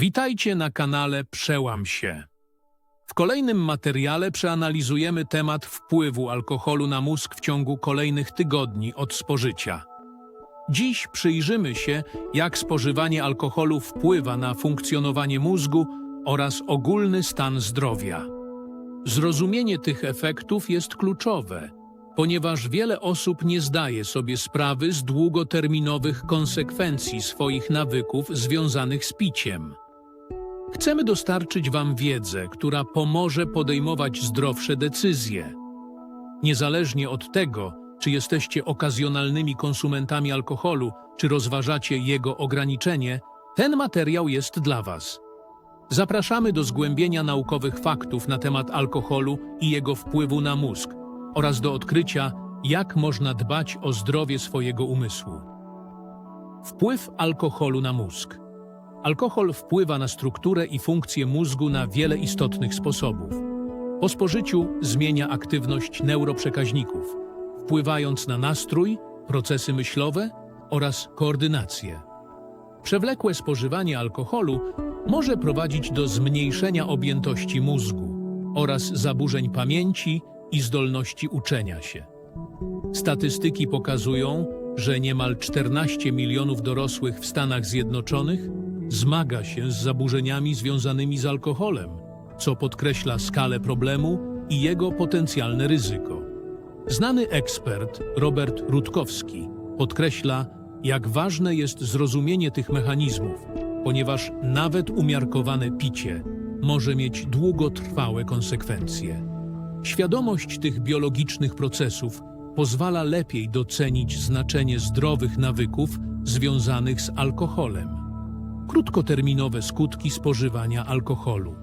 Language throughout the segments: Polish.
Witajcie na kanale Przełam się. W kolejnym materiale przeanalizujemy temat wpływu alkoholu na mózg w ciągu kolejnych tygodni od spożycia. Dziś przyjrzymy się, jak spożywanie alkoholu wpływa na funkcjonowanie mózgu oraz ogólny stan zdrowia. Zrozumienie tych efektów jest kluczowe, ponieważ wiele osób nie zdaje sobie sprawy z długoterminowych konsekwencji swoich nawyków związanych z piciem. Chcemy dostarczyć Wam wiedzę, która pomoże podejmować zdrowsze decyzje. Niezależnie od tego, czy jesteście okazjonalnymi konsumentami alkoholu, czy rozważacie jego ograniczenie, ten materiał jest dla Was. Zapraszamy do zgłębienia naukowych faktów na temat alkoholu i jego wpływu na mózg oraz do odkrycia, jak można dbać o zdrowie swojego umysłu. Wpływ alkoholu na mózg. Alkohol wpływa na strukturę i funkcję mózgu na wiele istotnych sposobów. Po spożyciu zmienia aktywność neuroprzekaźników, wpływając na nastrój, procesy myślowe oraz koordynację. Przewlekłe spożywanie alkoholu może prowadzić do zmniejszenia objętości mózgu oraz zaburzeń pamięci i zdolności uczenia się. Statystyki pokazują, że niemal 14 milionów dorosłych w Stanach Zjednoczonych zmaga się z zaburzeniami związanymi z alkoholem, co podkreśla skalę problemu i jego potencjalne ryzyko. Znany ekspert Robert Rutkowski podkreśla, jak ważne jest zrozumienie tych mechanizmów, ponieważ nawet umiarkowane picie może mieć długotrwałe konsekwencje. Świadomość tych biologicznych procesów pozwala lepiej docenić znaczenie zdrowych nawyków związanych z alkoholem. Krótkoterminowe skutki spożywania alkoholu.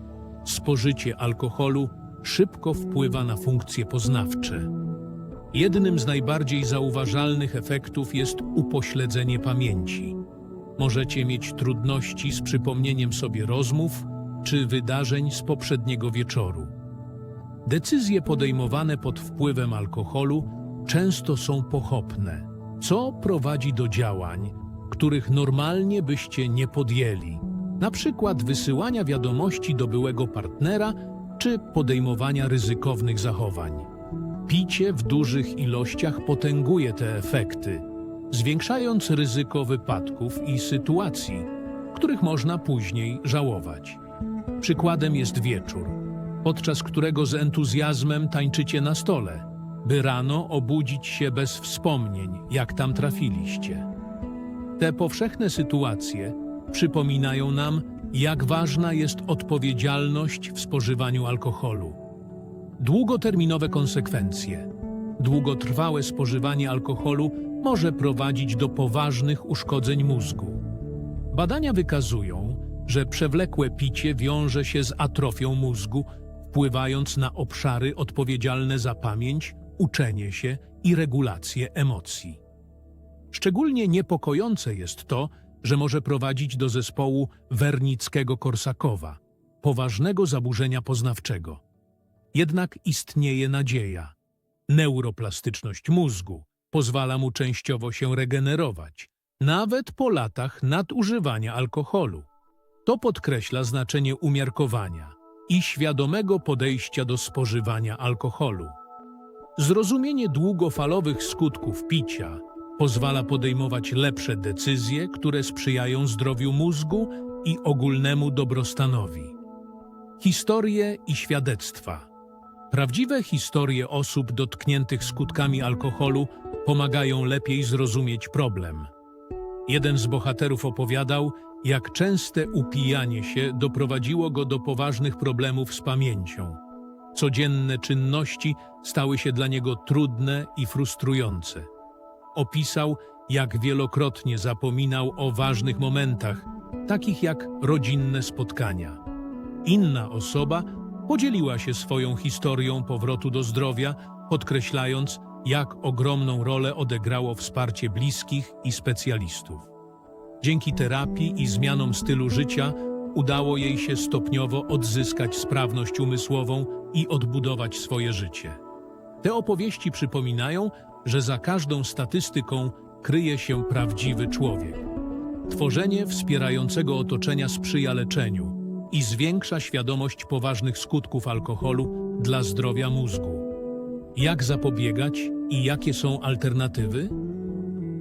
Spożycie alkoholu szybko wpływa na funkcje poznawcze. Jednym z najbardziej zauważalnych efektów jest upośledzenie pamięci. Możecie mieć trudności z przypomnieniem sobie rozmów czy wydarzeń z poprzedniego wieczoru. Decyzje podejmowane pod wpływem alkoholu często są pochopne, co prowadzi do działań, których normalnie byście nie podjęli, na przykład wysyłania wiadomości do byłego partnera czy podejmowania ryzykownych zachowań. Picie w dużych ilościach potęguje te efekty, zwiększając ryzyko wypadków i sytuacji, których można później żałować. Przykładem jest wieczór, podczas którego z entuzjazmem tańczycie na stole, by rano obudzić się bez wspomnień, jak tam trafiliście. Te powszechne sytuacje przypominają nam, jak ważna jest odpowiedzialność w spożywaniu alkoholu. Długoterminowe konsekwencje. Długotrwałe spożywanie alkoholu może prowadzić do poważnych uszkodzeń mózgu. Badania wykazują, że przewlekłe picie wiąże się z atrofią mózgu, wpływając na obszary odpowiedzialne za pamięć, uczenie się i regulację emocji. Szczególnie niepokojące jest to, że może prowadzić do zespołu Wernickiego-Korsakowa, poważnego zaburzenia poznawczego. Jednak istnieje nadzieja. Neuroplastyczność mózgu pozwala mu częściowo się regenerować, nawet po latach nadużywania alkoholu. To podkreśla znaczenie umiarkowania i świadomego podejścia do spożywania alkoholu. Zrozumienie długofalowych skutków picia pozwala podejmować lepsze decyzje, które sprzyjają zdrowiu mózgu i ogólnemu dobrostanowi. Historie i świadectwa. Prawdziwe historie osób dotkniętych skutkami alkoholu pomagają lepiej zrozumieć problem. Jeden z bohaterów opowiadał, jak częste upijanie się doprowadziło go do poważnych problemów z pamięcią. Codzienne czynności stały się dla niego trudne i frustrujące. Opisał, jak wielokrotnie zapominał o ważnych momentach, takich jak rodzinne spotkania. Inna osoba podzieliła się swoją historią powrotu do zdrowia, podkreślając, jak ogromną rolę odegrało wsparcie bliskich i specjalistów. Dzięki terapii i zmianom stylu życia udało jej się stopniowo odzyskać sprawność umysłową i odbudować swoje życie. Te opowieści przypominają, że za każdą statystyką kryje się prawdziwy człowiek. Tworzenie wspierającego otoczenia sprzyja leczeniu i zwiększa świadomość poważnych skutków alkoholu dla zdrowia mózgu. Jak zapobiegać i jakie są alternatywy?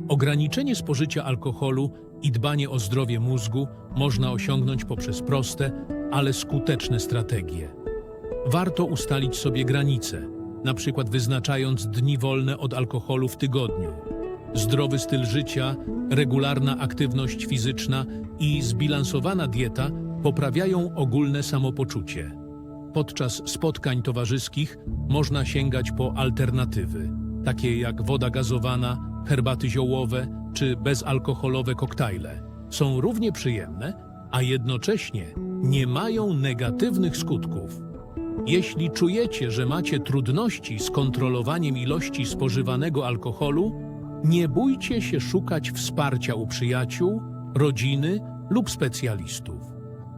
Ograniczenie spożycia alkoholu i dbanie o zdrowie mózgu można osiągnąć poprzez proste, ale skuteczne strategie. Warto ustalić sobie granice, na przykład wyznaczając dni wolne od alkoholu w tygodniu. Zdrowy styl życia, regularna aktywność fizyczna i zbilansowana dieta poprawiają ogólne samopoczucie. Podczas spotkań towarzyskich można sięgać po alternatywy, takie jak woda gazowana, herbaty ziołowe czy bezalkoholowe koktajle. Są równie przyjemne, a jednocześnie nie mają negatywnych skutków. Jeśli czujecie, że macie trudności z kontrolowaniem ilości spożywanego alkoholu, nie bójcie się szukać wsparcia u przyjaciół, rodziny lub specjalistów.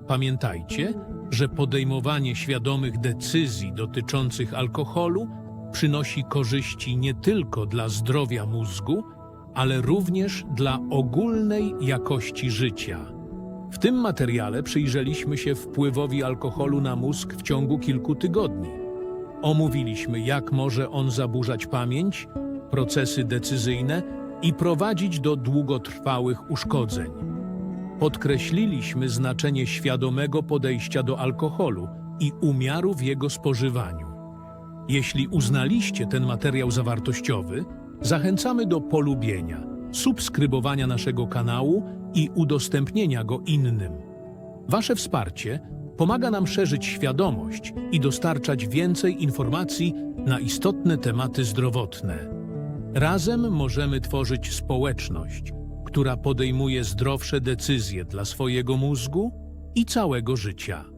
Pamiętajcie, że podejmowanie świadomych decyzji dotyczących alkoholu przynosi korzyści nie tylko dla zdrowia mózgu, ale również dla ogólnej jakości życia. W tym materiale przyjrzeliśmy się wpływowi alkoholu na mózg w ciągu kilku tygodni. Omówiliśmy, jak może on zaburzać pamięć, procesy decyzyjne i prowadzić do długotrwałych uszkodzeń. Podkreśliliśmy znaczenie świadomego podejścia do alkoholu i umiaru w jego spożywaniu. Jeśli uznaliście ten materiał za wartościowy, zachęcamy do polubienia, subskrybowania naszego kanału i udostępnienia go innym. Wasze wsparcie pomaga nam szerzyć świadomość i dostarczać więcej informacji na istotne tematy zdrowotne. Razem możemy tworzyć społeczność, która podejmuje zdrowsze decyzje dla swojego mózgu i całego życia.